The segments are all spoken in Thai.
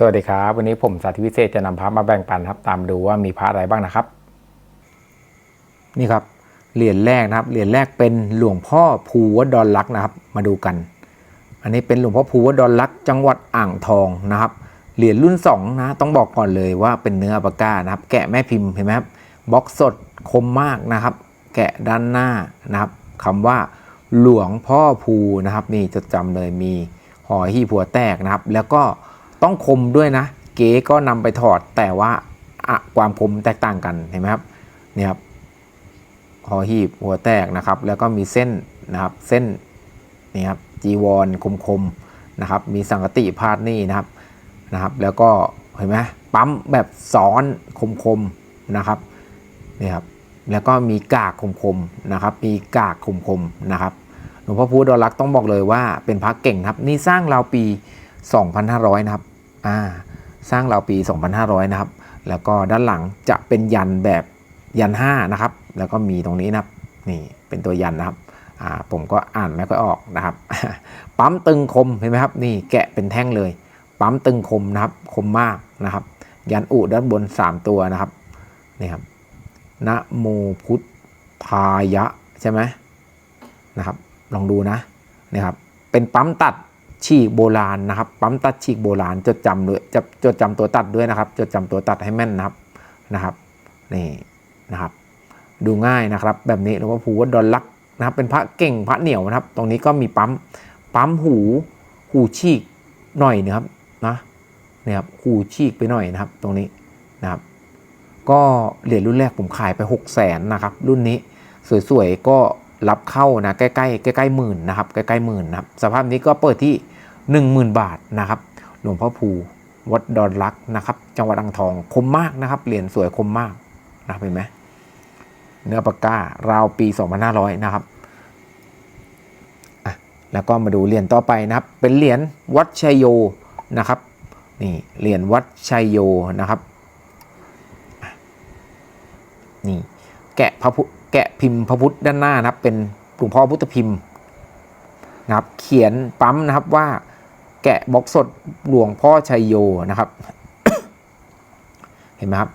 สวัสดีครับ วันนี้ผมสาธิวิเศษจะนำพระมาแบ่งปันครับ ตามดูว่ามีพระอะไรบ้างนะครับ นี่ครับเหรียญแรกนะครับเหรียญแรกเป็นหลวงพ่อภูวดอนลักษ์นะครับ มาดูกัน อันนี้เป็นหลวงพ่อภูวดอนลักษ์จังหวัดอ่างทองนะครับเหรียญรุ่น2นะต้องบอกก่อนเลยว่าเป็นเนื้ออปากานะครับ แกะแม่พิมพ์เห็นไหมครับบล็อกสดคมมากนะครับ แกะด้านหน้านะครับคำว่าหลวงพ่อภูนะครับ นี่จดจำเลยมีหอยหีบหัวแตกนะครับ แล้วก็ ต้องคมด้วยนะ เก๋ก็นำไปถอดแต่ว่าอะความคมแตกต่างกันเห็นไหมครับเนี่ยครับหอหีบหัวแตกนะครับ แล้วก็มีเส้นนะครับเส้นนี่ครับจีวรคมๆนะครับ มีสังกติพาดนี่นะครับนะครับ แล้วก็เห็นไหมปั๊มแบบซ้อนคมๆนะครับนี่ครับแล้วก็มีกากคมๆนะครับ มีกากคมๆนะครับหลวงพ่อพุธดอลลักษณ์ต้องบอกเลยว่าเป็นพระเก่งครับ นี่สร้างราวปี 2,500 นะครับอ่าสร้างราวปี 2,500 นะครับ แล้วก็ด้านหลังจะเป็นยันแบบยัน5นะครับ แล้วก็มีตรงนี้นะครับ นี่เป็นตัวยันนะครับอ่าผมก็อ่านไม่ค่อยออกนะครับ ปั๊มตึงคมเห็นไหมครับ นี่แกะเป็นแท่งเลย ปั๊มตึงคมนะครับ คมมากนะครับ ยันอุด้านบน 3 ตัวนะครับ นี่ครับนะโมพุทธายะใช่ไหมนะครับ ลองดูนะนี่ครับ เป็นปั๊มตัด ฉีกโบราณนะครับ ปั๊มตัดฉีกโบราณจดจำด้วยจะจดจำตัวตัดด้วยนะครับ จดจำตัวตัดให้แม่นนะครับนะครับนี่นะครับ ดูง่ายนะครับ แบบนี้หลวงพ่อภูวัดดอนลักษณ์นะครับ เป็นพระเก่งพระเหนียวนะครับ ตรงนี้ก็มีปั๊มปั๊มหูหูฉีกหน่อยนะครับนะเนี่ยครับหูฉีกไปหน่อยนะครับ ตรงนี้นะครับ ก็เหรียญรุ่นแรกผมขายไป 6 0แสนนะครับ รุ่นนี้สวยๆก็ รับเข้านะใกล้ๆใกล้ๆหมื่นนะครับใกล้ๆหมื่นนะครับสภาพนี้ก็เปิดที่ 10,000 บาทนะครับหลวงพ่อภูวัดดอนลักนะครับ จังหวัดอ่างทองคมมากนะครับเหรียญสวยคมมากนะครับเห็นไหมเนื้อปากการาวปี 2500 นะครับอะแล้วก็มาดูเหรียญต่อไปนะครับ เป็นเหรียญวัดชัยโยนะครับนี่เหรียญวัดชัยโยนะครับนี่แกะพระพุ แกะพิมพ์พระพุทธด้านหน้านะครับ เป็นหลวงพ่อพุทธพิมพ์นะครับ เขียนปั๊มนะครับว่าแกะบล็อกสดหลวงพ่อชัยโยนะครับ เห็นไหมครับ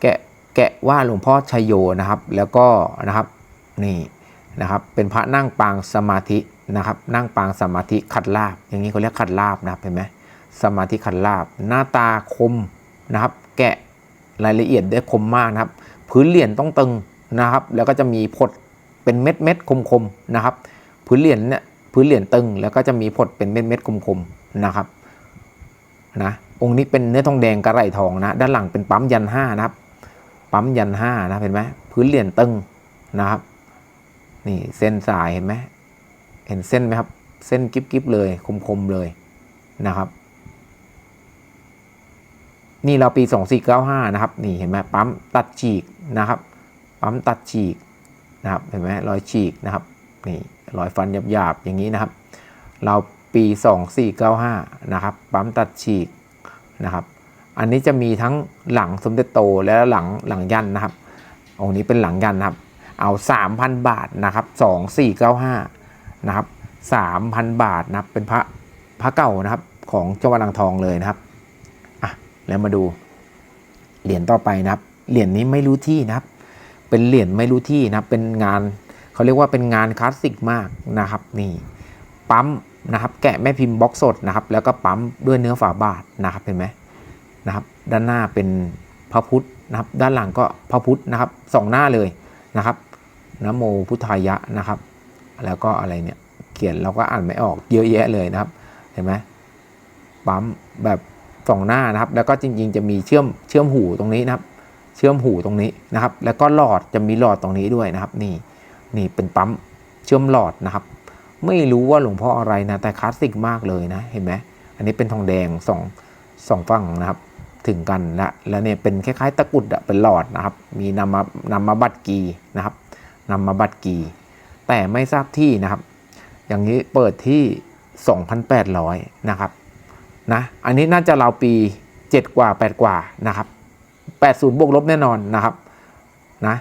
แกะแกะว่าหลวงพ่อชัยโยนะครับ แล้วก็นะครับนี่นะครับ เป็นพระนั่งปางสมาธินะครับ นั่งปางสมาธิขัดลาบ อย่างนี้เขาเรียกขัดลาบนะครับเห็นไหมสมาธิขัดลาบ หน้าตาคมนะครับ แกะรายละเอียดได้คมมากนะครับ พื้นเหรียญต้องตึง นะครับ แล้วก็จะมีผดเป็นเม็ดเม็ดคมๆนะครับ พื้นเหรียญเนี่ยพื้นเหรียญตึง แล้วก็จะมีผดเป็นเม็ดเม็ดคมๆนะครับนะองค์นี้เป็นเนื้อทองแดงกระไรทองนะด้านหลังเป็นปั๊มยันห้านะครับ ปั๊มยันห้านะเห็นไหมพื้นเหรียญตึงนะครับ นี่เส้นสายเห็นไหมเห็นเส้นไหมครับ เส้นกิ๊บๆเลยคมๆเลยนะครับ นี่เราปี 2495 นะครับ นี่เห็นไหมปั๊มตัดฉีกนะครับ ปั๊มตัดฉีกนะครับเห็นไหมรอยฉีกนะครับนี่รอยฟันหยาบๆอย่างนี้นะครับ เราปี 2495 นะครับ ปั๊มตัดฉีกนะครับ อันนี้จะมีทั้งหลังสมเด็จโตและหลังหลังยันนะครับองค์นี้เป็นหลังยันนะครับ เอา 3,000 บาทนะครับ 2495 นะครับ 3,000 บาทนะครับเป็นพระพระเก่านะครับของจังหวัดอ่างทองเลยนะครับอะแล้วมาดูเหรียญต่อไปนะครับ เหรียญนี้ไม่รู้ที่นะครับ เป็นเหรียญไม่รู้ที่นะครับเป็นงานเขาเรียกว่าเป็นงานคลาสสิกมากนะครับนี่ปั๊มนะครับแกะแม่พิมพ์บล็อกสดนะครับ แล้วก็ปั๊มด้วยเนื้อฝาบาทนะครับเห็นไหมนะครับ ด้านหน้าเป็นพระพุทธนะครับ ด้านหลังก็พระพุทธนะครับสองหน้าเลยนะครับนะโมพุทธายะนะครับ แล้วก็อะไรเนี่ยเขียนเราก็อ่านไม่ออกเยอะแยะเลยนะครับ เห็นไหมปั๊มแบบสองหน้านะครับ แล้วก็จริง ๆ จะมีเชื่อมเชื่อมหูตรงนี้นะครับ เชื่อมหูตรงนี้นะครับ แล้วก็หลอดจะมีหลอดตรงนี้ด้วยนะครับ นี่นี่เป็นปั๊มเชื่อมหลอดนะครับ ไม่รู้ว่าหลวงพ่ออะไรนะ แต่คลาสสิกมากเลยนะ เห็นไหมอันนี้เป็นทองแดงสองสองฝั่งนะครับ ถึงกันและแล้วเนี่ยเป็นคล้ายๆตะกุดอะเป็นหลอดนะครับ มีนำมานำมาบัตรกีนะครับนำมาบัตรกี แต่ไม่ทราบที่นะครับ อย่างนี้เปิดที่ 2,800 นะครับนะ อันนี้น่าจะราวปี 7 กว่า 8 กว่านะครับ 80 บวกลบแน่นอนนะครับนะ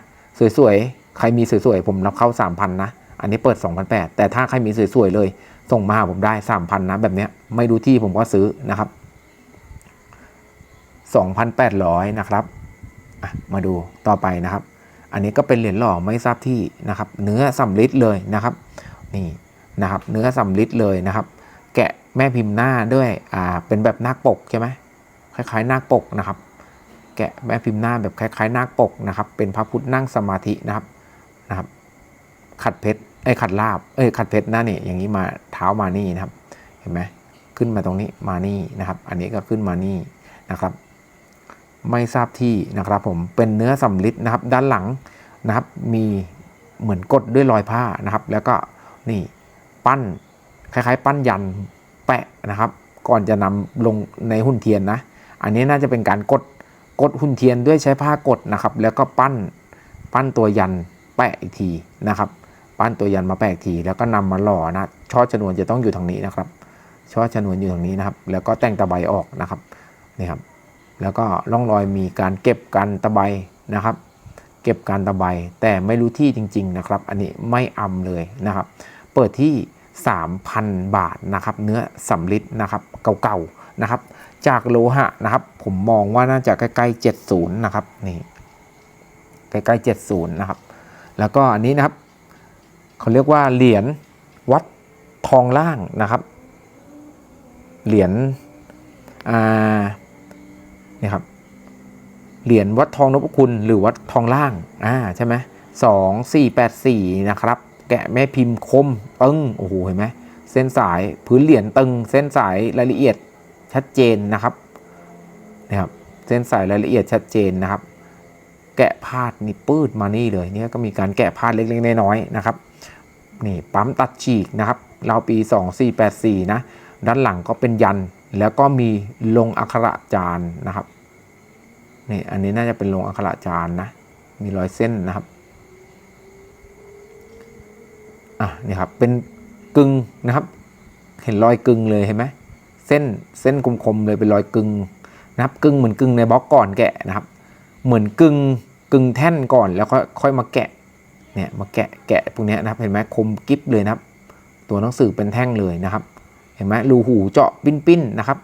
สวยๆ ใครมีสวยๆ ผมรับเข้า 3,000 นะ อันนี้เปิด 2,800 แต่ถ้าใครมีสวยๆ เลย ส่งมาหาผมได้ 3,000 นะ แบบเนี้ยไม่ดูที่ผมก็ซื้อนะครับ 2,800 นะครับมาดูต่อไปนะครับ อันนี้ก็เป็นเหรียญหล่อไม่ทราบที่นะครับ เนื้อสำริดเลยนะครับ นี่นะครับ เนื้อสำริดเลยนะครับ แกะแม่พิมพ์หน้าด้วย อ่า เป็นแบบนาคปกใช่ไหมคล้ายๆนาคปกนะครับ กะแม่พิมพ์หน้าแบบคล้ายๆนาคปกนะครับ เป็นพระพุทธนั่งสมาธินะครับนะครับ ขัดเพชรไอ้ยขัดลาบเอ้ยขัดเพชรหน้านี่อย่างนี้มาเท้ามานี่นะครับ เห็นไหมขึ้นมาตรงนี้มานี่นะครับ อันนี้ก็ขึ้นมานี่นะครับ ไม่ทราบที่นะครับผมเป็นเนื้อสำลิดนะครับ ด้านหลังนะครับ มีเหมือนกดด้วยรอยผ้านะครับ แล้วก็นี่ปั้นคล้ายๆ ปั้นยันแปะนะครับ ก่อนจะนำลงในหุ่นเทียนนะ อันนี้น่าจะเป็นการกด กดหุ่นเทียนด้วยใช้ผ้ากดนะครับ แล้วก็ปั้นปั้นตัวยันแปะอีกทีนะครับ ปั้นตัวยันมาแปะอีกที แล้วก็นำมาหล่อนะช่อชนวนจะต้องอยู่ทางนี้นะครับช่อชนวนอยู่ตรงนี้นะครับ แล้วก็แต่งตะไบออกนะครับนี่ครับ แล้วก็ร่องรอยมีการเก็บกันตะไบนะครับ เก็บการตะไบแต่ไม่รู้ที่จริง ๆนะครับ อันนี้ไม่อำเลยนะครับ เปิดที่ 3,000 บาทนะครับ เนื้อสำลิดนะครับเก่าๆนะครับ จากโลหะนะครับ ผมมองว่าน่าจะใกล้ๆ70 นะครับนี่ใกล้ๆ70 นะครับ แล้วก็อันนี้นะครับเขาเรียกว่าเหรียญวัดทองล่างนะครับ เหรียญอ่านี่ครับเหรียญวัดทองนพคุณหรือวัดทองล่างอ่าใช่ไหมสองสี่แปดสี่นะครับ แกะแม่พิมพ์คมตึงโอ้โหเห็นไหมเส้นสายพื้นเหรียญตึง เส้นสายรายละเอียด ชัดเจนนะครับนะครับเส้นสายรายละเอียดชัดเจนนะครับ แกะพาดนี่ปืดมานี่เลยเนี่ยก็มีการแกะพาดเล็กๆน้อยๆนะครับนี่ปั๊มตัดฉีกนะครับเราวปี 2484 นะ ด้านหลังก็เป็นยันแล้วก็มีลงอักขระจานนะครับนี่อันนี้น่าจะเป็นลงอักขระจานนะมีรอยเส้นนะครับอะนี่ครับเป็นกึ่งนะครับ เห็นรอยกึ่งเลยเห็นไหม ส้นเส้นคมๆเลยเป็นรอยกึ่งนะครับกึ่งเหมือนกึ่งในบล็อกก่อนแกะนะครับ เหมือนกึ่งกึ่งแท่นก่อนแล้วค่อยค่อยมาแกะเนี่ยมาแกะแกะพวกนี้นะครับเห็นไหมคมกิฟเลยนะครับ ตัวหนังสือเป็นแท่งเลยนะครับ เห็นไหมรูหูเจาะปิ้นปิ้นๆนะครับ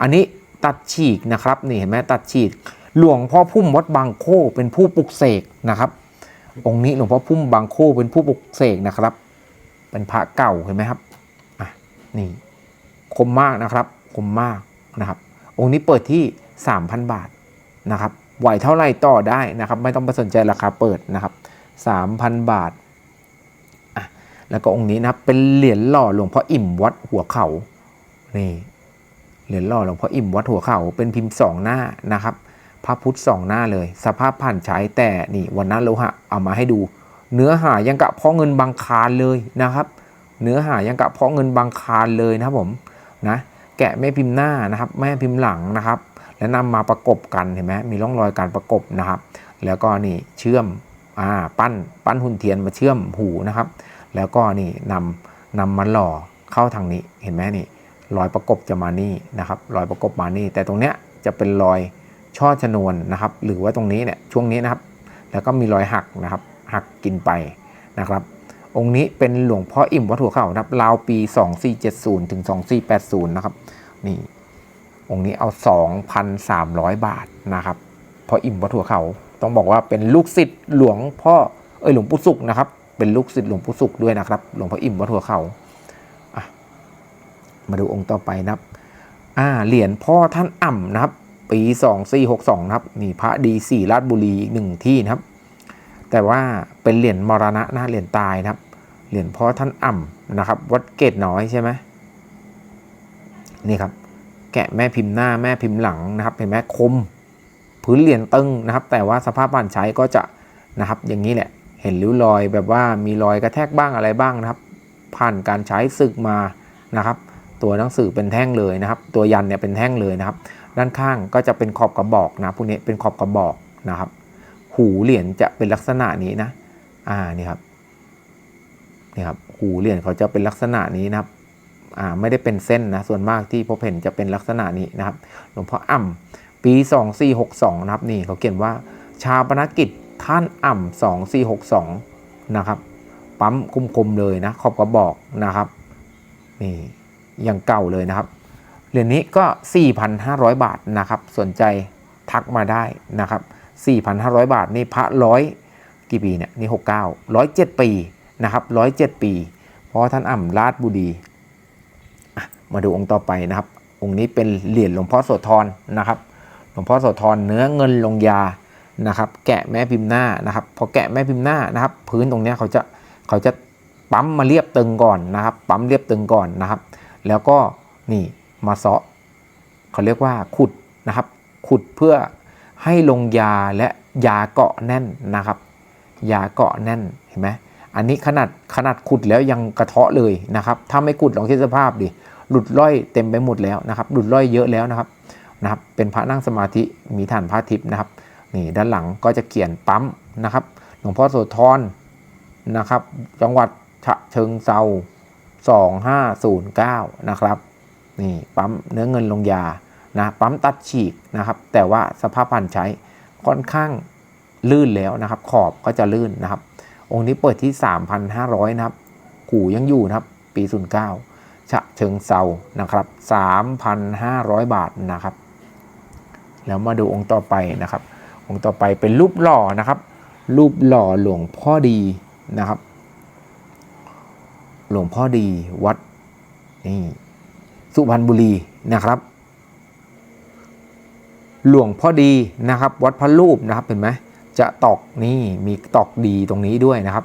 อันนี้ตัดฉีกนะครับนี่เห็นไหมตัดฉีกหลวงพ่อพุ่มวัดบางโคเป็นผู้ปลุกเสกนะครับ องค์นี้หลวงพ่อพุ่มบางโคเป็นผู้ปลุกเสกนะครับ เป็นพระเก่าเห็นไหมครับอะนี่ คมมากนะครับ คมมากนะครับ องค์นี้เปิดที่ 3,000 บาทนะครับไหวเท่าไรต่อได้นะครับ ไม่ต้องไปสนใจราคาเปิดนะครับ 3,000 บาทอะแล้วก็องค์นี้นะเป็นเหรียญหล่อหลวงพ่ออิ่มวัดหัวเขานี่เหรียญหล่อหลวงพ่ออิ่มวัดหัวเขาเป็นพิมพ์สองหน้านะครับพระพุทธสองหน้าเลย สภาพผ่านใช้แต่นี่วันนั้นโลหะเอามาให้ดู เนื้อหายังกะเพาะเงินบางคารเลยนะครับ เนื้อหายังกะเพาะเงินบางคารเลยนะครับผม นะแกะแม่พิมพ์หน้านะครับ แม่พิมพ์หลังนะครับ แล้วนำมาประกบกันเห็นไหมมีร่องรอยการประกบนะครับ แล้วก็นี่เชื่อมอ่าปั้นปั้นหุ่นเทียนมาเชื่อมหูนะครับ แล้วก็นี่นำนำมาหล่อเข้าทางนี้เห็นไหมนี่รอยประกบจะมานี่นะครับรอยประกบมานี่ แต่ตรงเนี้ยจะเป็นรอยช่อชนวนนะครับ หรือว่าตรงนี้เนี่ยช่วงนี้นะครับ แล้วก็มีรอยหักนะครับ หักกินไปนะครับ องค์นี้เป็นหลวงพ่ออิ่มวัดหัวเข่านะครับราวปี 2470 ถึง 2480 นะครับ นี่ องค์นี้เอา 2,300 บาทนะครับพราะอิ่มวัดหัวเขา ต้องบอกว่าเป็นลูกศิษย์หลวงพ่อ เอ้ยหลวงปู่สุขนะครับ เป็นลูกศิษย์หลวงปู่สุขด้วยนะครับ หลวงพ่ออิ่มวัดหัวเขาอะมาดูองค์ต่อไปนะครับ อ่า เหรียญพ่อท่านอ่ำนะครับ ปี 2462 นะครับ นี่พระดีสี่ราชบุรีอีกหนึ่งที่นะครับ แต่ว่าเป็นเหรียญมรณะนะเหรียญตายนะครับ เหรียญพ่อท่านอ่ำนะครับ วัดเกตน้อยใช่ไหมนี่ครับ แกะแม่พิมพ์หน้าแม่พิมพ์หลังนะครับเห็นไหมคมพื้นเหรียญตึงนะครับ แต่ว่าสภาพบ้านใช้ก็จะนะครับ อย่างนี้แหละเห็นริ้วรอยแบบว่ามีรอยกระแทกบ้างอะไรบ้างนะครับ ผ่านการใช้ศึกมานะครับ ตัวหนังสือเป็นแท่งเลยนะครับ ตัวยันเนี่ยเป็นแท่งเลยนะครับ ด้านข้างก็จะเป็นขอบกระบอกนะพวกนี้เป็นขอบกระบอกนะครับ หูเหรียญจะเป็นลักษณะนี้นะ อ่านี่ครับนี่ครับหูเหรียญเขาจะเป็นลักษณะนี้นะครับ อ่าไม่ได้เป็นเส้นนะ ส่วนมากที่พบเห็นจะเป็นลักษณะนี้นะครับ หลวงพ่ออ่ำปี 2462 นะครับนี่เขาเขียนว่าชาปนกิจท่านอ่ำ2462 นะครับ ปั๊มคุมๆเลยนะขอบกระบอกนะครับนี่ยังเก่าเลยนะครับเหรียญนี้ก็ 4,500 บาทนะครับ สนใจทักมาได้นะครับ 4,500 บาทนี่พระร้อยกี่ปีเนี่ยนี่69 107ปีนะครับ107ปี เพราะท่านอ่ำราชบุรีมาดูองค์ต่อไปนะครับ องค์นี้เป็นเหรียญหลวงพ่อโสธรนะครับ หลวงพ่อโสธรเนื้อเงินลงยานะครับ แกะแม่พิมพ์หน้านะครับ พอแกะแม่พิมพ์หน้านะครับ พื้นตรงนี้เขาจะเขาจะปั๊มมาเรียบตึงก่อนนะครับ ปั๊มเรียบตึงก่อนนะครับ แล้วก็นี่มาเซาะเขาเรียกว่าขุดนะครับ ขุดเพื่อ ให้ลงยาและยาเกาะแน่นนะครับ ยาเกาะแน่นเห็นไหมอันนี้ขนาดขนาดขุดแล้วยังกระเทาะเลยนะครับ ถ้าไม่ขุดลองคิดสภาพดิหลุดล่อยเต็มไปหมดแล้วนะครับ หลุดล่อยเยอะแล้วนะครับนะครับ เป็นพระนั่งสมาธิมีฐานพระทิพย์นะครับนี่ด้านหลังก็จะเขียนปั๊มนะครับหลวงพ่อโสธรนะครับ จังหวัดฉะเชิงเซา2509 นะครับ นี่ปั๊มเนื้อเงินลงยา นะปั๊มตัดฉีกนะครับ แต่ว่าสภาพผ่านใช้ค่อนข้างลื่นแล้วนะครับ ขอบก็จะลื่นนะครับ องค์นี้เปิดที่ 3,500 นะครับ กู่ยังอยู่นะครับ ปี 09ฉะเชิงเซานะครับ 3,500 บาทนะครับ แล้วมาดูองค์ต่อไปนะครับ องค์ต่อไปเป็นรูปหล่อนะครับ รูปหล่อหลวงพ่อดีนะครับ หลวงพ่อดีวัดนี่สุพรรณบุรีนะครับ หลวงพ่อดีนะครับ วัดพระรูปนะครับเห็นไหมจะตอกนี่มีตอกดีตรงนี้ด้วยนะครับ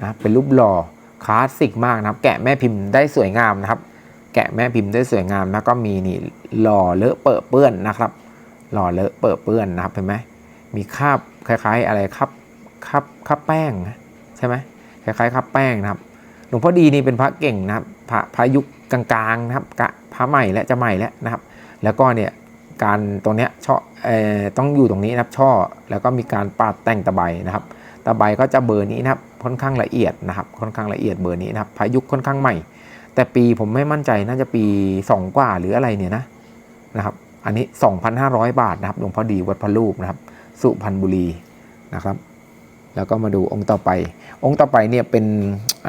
นะเป็นรูปหล่อคลาสสิกมากนะครับ แกะแม่พิมพ์ได้สวยงามนะครับ แกะแม่พิมพ์ได้สวยงามแล้วก็มีนี่หล่อเลอะเปอะเปื้อนนะครับ หล่อเลอะเปอะเปื้อนนะครับเห็นไหมมีคาบคล้าย ๆ อะไรครับครับครับแป้งใช่ไหมคล้ายๆครับแป้งนะครับ หลวงพ่อดีนี่เป็นพระเก่งนะครับพระพระยุคกลางๆนะครับพระใหม่และจะใหม่แล้วนะครับ แล้วก็เนี่ย การตรงเนี้ยช่อต้องอยู่ตรงนี้นะครับช่อแล้วก็มีการปาดแต่งตะไบนะครับตะไบก็จะเบอร์นี้นะครับค่อนข้างละเอียดนะครับค่อนข้างละเอียดเบอร์นี้นะครับพายุคค่อนข้างใหม่ แต่ปีผมไม่มั่นใจน่าจะปี 2 กว่าหรืออะไรเนี่ยนะนะครับอันนี้ 2,500 บาทนะครับหลวงพ่อดีวัดพระรูปนะครับ สุพรรณบุรีนะครับ แล้วก็มาดูองค์ต่อไป องค์ต่อไปเนี่ยเป็น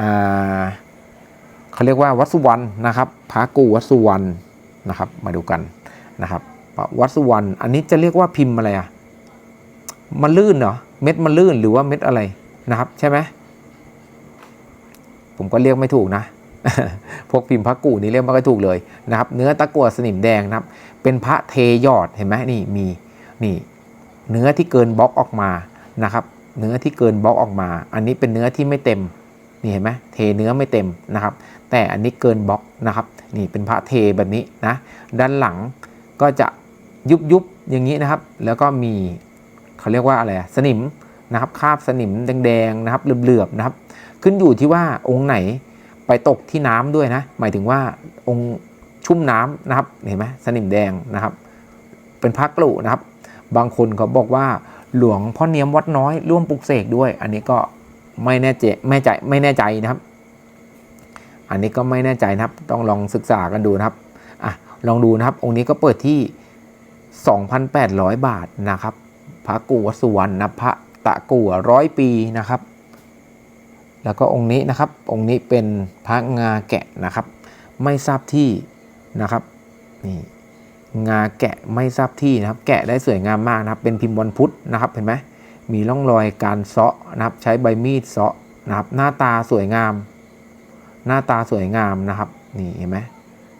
อ่าเขาเรียกว่าวัดสุวรรณนะครับพระกูวัดสุวรรณนะครับมาดูกันนะครับ พระวัดสุวรรณอันนี้จะเรียกว่าพิมพ์อะไรอะมันลื่นเหรอเม็ดมันลื่นหรือว่าเม็ดอะไรนะครับ ใช่ไหมผมก็เรียกไม่ถูกนะ พวกพิมพ์พระกูนี่เรียกไม่ค่อยถูกเลยนะครับ เนื้อตะกั่วสนิมแดงนะครับ เป็นพระเทยอดเห็นไหมนี่มีนี่ เนื้อที่เกินบล็อกออกมานะครับ เนื้อที่เกินบล็อกออกมา อันนี้เป็นเนื้อที่ไม่เต็มนี่เห็นไหมเทเนื้อไม่เต็มนะครับ แต่อันนี้เกินบล็อกนะครับ นี่เป็นพระเทแบบนี้นะด้านหลังก็จะ ยุบยุบอย่างนี้นะครับ แล้วก็มีเขาเรียกว่าอะไรสนิมนะครับคราบสนิมแดงๆนะครับเหลือบๆนะครับ ขึ้นอยู่ที่ว่าองค์ไหนไปตกที่น้ำด้วยนะ หมายถึงว่าองค์ชุ่มน้ำนะครับเห็นไหมสนิมแดงนะครับ เป็นพระกลุนะครับ บางคนเขาบอกว่าหลวงพ่อเนียมวัดน้อยร่วมปลุกเสกด้วย อันนี้ก็ไม่แน่ใจไม่ใจไม่แน่ใจนะครับ อันนี้ก็ไม่แน่ใจนะครับ ต้องลองศึกษากันดูนะครับอะลองดูนะครับ องค์นี้ก็เปิดที่ 2,800 บาทนะครับ พระกูวสุวรรณนะพระตะกัวร้อยปีนะครับ แล้วก็องค์นี้นะครับ องค์นี้เป็นพระงาแกะนะครับ ไม่ทราบที่นะครับนี่งาแกะไม่ทราบที่นะครับ แกะได้สวยงามมากนะครับ เป็นพิมพ์วันพุธนะครับเห็นไหมมีร่องรอยการเซาะนะครับ ใช้ใบมีดเซาะนะครับ หน้าตาสวยงาม หน้าตาสวยงามนะครับนี่เห็นไหม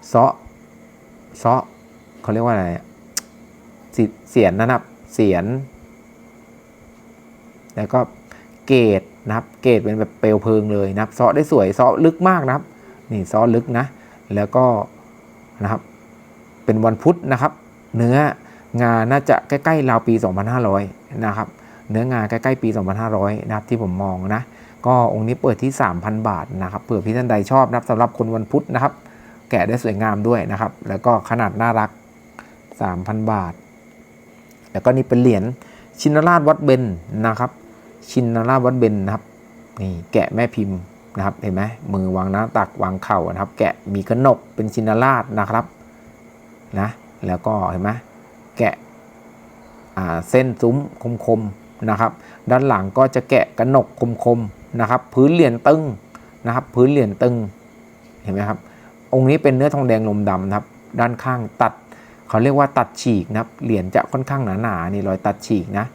เซาะเซาะเขาเรียกว่าอะไรอะ เสียนนะครับเสียน แล้วก็เกรดนะครับ เกรดเป็นแบบเปลวเพลิงเลยนะครับเซาะได้สวยเซาะลึกมากนะครับ นี่เซาะลึกนะ แล้วก็นะครับ เป็นวันพุธนะครับ เนื้องาน่าจะใกล้ๆราวปี 2500 นะครับ เนื้องานใกล้ๆปี 2500 นะครับที่ผมมองนะ ก็องค์นี้เปิดที่ 3,000 บาทนะครับเผื่อพี่ท่านใดชอบนะครับสำหรับคนวันพุธนะครับ แกะได้สวยงามด้วยนะครับ แล้วก็ขนาดน่ารัก 3,000 บาท แล้วก็นี่เป็นเหรียญชินราชวัดเบนนะครับ ชินราชวัดเบนนะครับนี่แกะแม่พิมพ์นะครับเห็นไหมมือวางหน้าตักวางเข่านะครับ แกะมีกระหนกเป็นชินราชนะครับนะแล้วก็เห็นไหมแกะเส้นซุ้มคมๆนะครับ ด้านหลังก็จะแกะกระหนกคมๆนะครับ พื้นเหรียญตึงนะครับ พื้นเหรียญตึงเห็นไหมครับองค์นี้เป็นเนื้อทองแดงลมดำนะครับ ด้านข้างตัด เขาเรียกว่าตัดฉีกนะครับเหรียญจะค่อนข้างหนาๆนี่รอยตัดฉีกนะ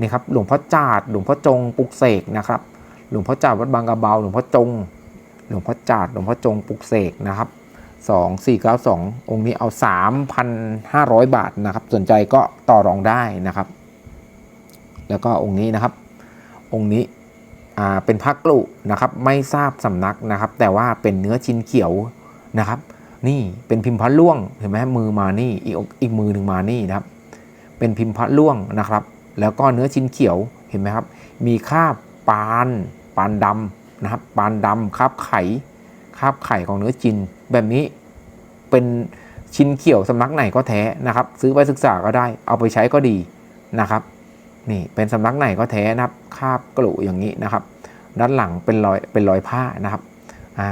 นี่ครับหลวงพ่อจาดหลวงพ่อจงปุกเสกนะครับหลวงพ่อจาดวัดบางกระเบาหลวงพ่อจง หลวงพ่อจาดหลวงพ่อจงปุกเสกนะครับ2492 องค์นี้เอา 3,500 บาทนะครับ สนใจก็ต่อรองได้นะครับ แล้วก็องค์นี้นะครับ องค์นี้เป็นพระกลุนะครับ ไม่ทราบสำนักนะครับ แต่ว่าเป็นเนื้อชิ้นเขียวนะครับ นี่เป็นพิมพ์พระล่วงเห็นไหมมือมานี่อีกอีกมือหนึ่งมานี่นะครับ เป็นพิมพ์พระล่วงนะครับ แล้วก็เนื้อชิ้นเขียวเห็นไหมครับ มีคราบปานปานดำนะครับปานดำคราบไข่คราบไข่ของเนื้อจิน แบบนี้เป็นชิ้นเขียวสำนักไหนก็แท้นะครับ ซื้อไปศึกษาก็ได้ เอาไปใช้ก็ดีนะครับ นี่เป็นสำนักไหนก็แท้นะครับคาบกลุอย่างนี้นะครับ ด้านหลังเป็นรอยเป็นรอยผ้านะครับอ่า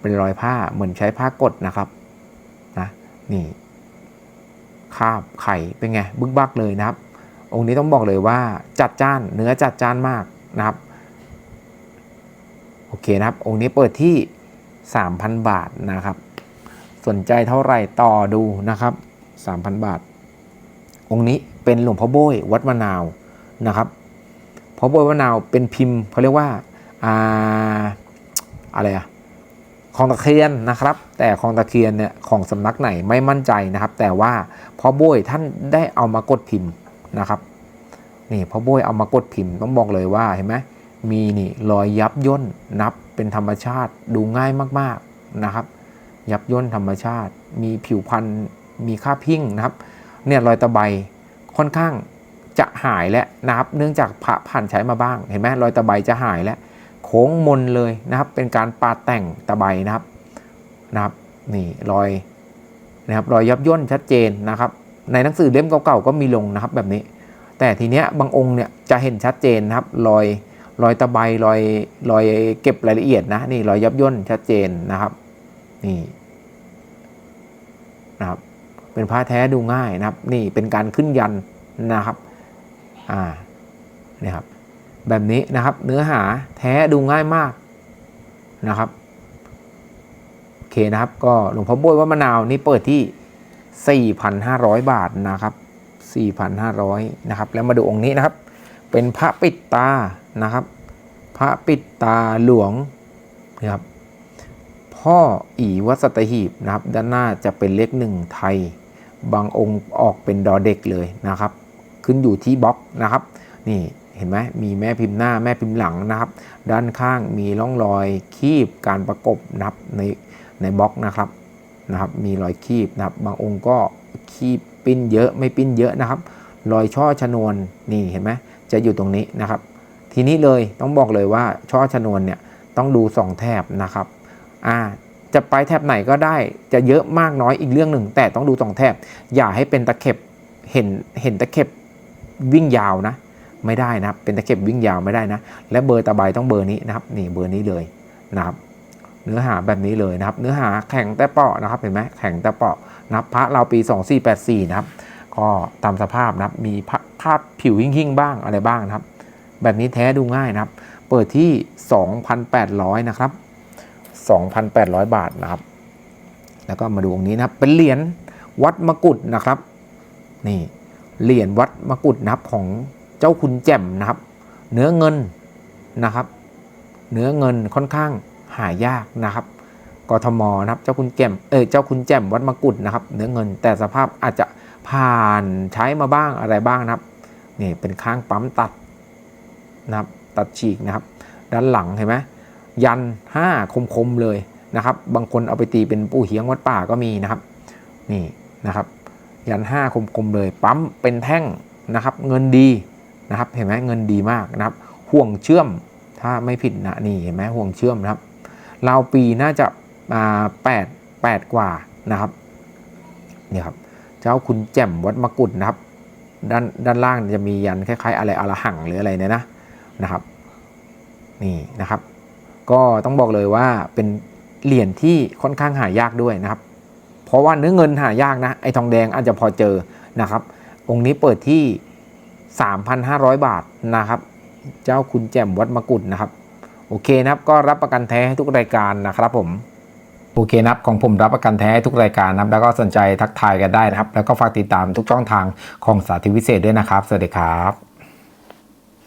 เป็นรอยผ้าเหมือนใช้ผ้ากดนะครับนะนี่คาบไข่เป็นไงบึกบักเลยนะครับ องค์นี้ต้องบอกเลยว่าจัดจ้านเนื้อจัดจ้านมากนะครับโอเคนะครับ องค์นี้เปิดที่ 3,000 บาทนะครับ สนใจเท่าไหร่ต่อดูนะครับ 3,000 บาท องค์นี้เป็นหลวงพ่อโบยวัดมะนาวนะครับพ่อโบยวัดมะนาวเป็นพิมพ์เขาเรียกว่า อ่า อะไรอะ ของตะเคียนนะครับ แต่ของตะเคียนเนี่ยของสำนักไหนไม่มั่นใจนะครับ แต่ว่าพ่อโบยท่านได้เอามากดพิมพ์นะครับนี่พ่อโบยเอามากดพิมพ์ต้องบอกเลยว่าเห็นไหมมีนี่รอยยับย่นนับเป็นธรรมชาติดูง่ายมากๆนะครับ ยับย่นธรรมชาติ มีผิวพันธุ์มีค่าบหิ่งนะครับเนี่ยรอยตะไบค่อนข้างจะหายแล้วนะครับ เนื่องจากพระผ่านใช้มาบ้าง เห็นไหมรอยตะไบจะหายแล้ว โค้งมนเลยนะครับ เป็นการปาแต่งตะไบนะครับนะครับนี่รอยนะครับรอยยับย่นชัดเจนนะครับ ในหนังสือเล่มเก่าๆก็มีลงนะครับแบบนี้ แต่ทีเนี้ยบางองค์เนี่ยจะเห็นชัดเจนนะครับรอยรอยตะไบรอยรอยเก็บรายละเอียดนะนี่รอยยับย่นชัดเจนนะครับนี่นะครับเป็นผ้าแท้ดูง่ายนะครับ นี่เป็นการขึ้นยันนะครับอ่านี่ครับ แบบนี้นะครับ เนื้อหาแท้ดูง่ายมากนะครับโอเคนะครับ ก็หลวงพ่อโบยว่ามะนาวนี่เปิดที่ 4,500 บาทนะครับ 4,500นะครับ แล้วมาดูองค์นี้นะครับ เป็นพระปิดตานะครับ พระปิดตาหลวงนะครับพ่ออีวัสตหีบนะครับ ด้านหน้าจะเป็นเลขหนึ่งไทย บางองค์ออกเป็นดอเด็กเลยนะครับ ขึ้นอยู่ที่บล็อกนะครับ นี่ เห็นไหมมีแม่พิมพ์หน้าแม่พิมพ์หลังนะครับ ด้านข้างมีร่องรอยคีบการประกบนะครับในในบล็อกนะครับนะครับ มีรอยคีบนะครับ บางองค์ก็คีบปิ้นเยอะไม่ปิ้นเยอะนะครับ รอยช่อชนวนนี่เห็นไหมจะอยู่ตรงนี้นะครับ ทีนี้เลยต้องบอกเลยว่าช่อชนวนเนี่ยต้องดูสองแถบนะครับอ่าจะไปแถบไหนก็ได้จะเยอะมากน้อยอีกเรื่องหนึ่ง แต่ต้องดูสองแถบอย่าให้เป็นตะเข็บเห็นเห็นตะเข็บวิ่งยาวนะ ไม่ได้นะครับ เป็นตะเข็บวิ่งยาวไม่ได้นะ และเบอร์ตะไบต้องเบอร์นี้นะครับ นี่เบอร์นี้เลยนะครับ เนื้อหาแบบนี้เลยนะครับ เนื้อหาแข็งแต่เปาะนะครับ เห็นไหมแข็งแต่เปาะนะครับ พระเราปี 2484 นะครับ ก็ตามสภาพนะครับ มีภาพผิวหิ่งๆบ้างอะไรบ้างนะครับ แบบนี้แท้ดูง่ายนะครับ เปิดที่ 2,800 นะครับ 2,800 บาทนะครับ แล้วก็มาดูองค์นี้นะครับ เป็นเหรียญวัดมกุฎนะครับ นี่ เหรียญวัดมกุฎนะครับของ เจ้าคุณแจ่มนะครับ เนื้อเงินนะครับ เนื้อเงินค่อนข้างหายากนะครับกทมนะครับ เจ้าคุณแจ่มเออเจ้าคุณแจ่มวัดมกุฎนะครับ เนื้อเงินแต่สภาพอาจจะผ่านใช้มาบ้างอะไรบ้างนะครับนี่เป็นข้างปั๊มตัดนะครับ ตัดฉีกนะครับ ด้านหลังเห็นไหมยันห้าคมๆเลยนะครับ บางคนเอาไปตีเป็นปู่เฮียงวัดป่าก็มีนะครับ นี่นะครับ ยันห้าคมๆเลย ปั๊มเป็นแท่งนะครับ เงินดี นะครับเห็นไหมเงินดีมากนะครับ ห่วงเชื่อมถ้าไม่ผิดนะนี่เห็นไหมห่วงเชื่อมนะครับราวปีน่าจะมาแปดแปดกว่านะครับนี่ครับเจ้าคุณแจ่มวัดมกุฎนะครับ ด้านด้านล่างจะมียันคล้ายๆ อะไรอรหังหรืออะไรเนี่ยนะนะครับ นี่นะครับ ก็ต้องบอกเลยว่าเป็นเหรียญที่ค่อนข้างหายากด้วยนะครับ เพราะว่าเนื้อเงินหายากนะไอ้ทองแดงอาจจะพอเจอนะครับ องค์นี้เปิดที่ 3,500 บาทนะครับ เจ้าคุณแจ่มวัดมกุฎนะครับ โอเคนะครับก็รับประกันแท้ให้ทุกรายการนะครับผมโอเคนะครับของผมรับประกันแท้ทุกรายการนะครับแล้วก็สนใจทักทายกันได้นะครับ แล้วก็ฝากติดตามทุกช่องทางของสาธิตวิเศษด้วยนะครับ สวัสดีครับ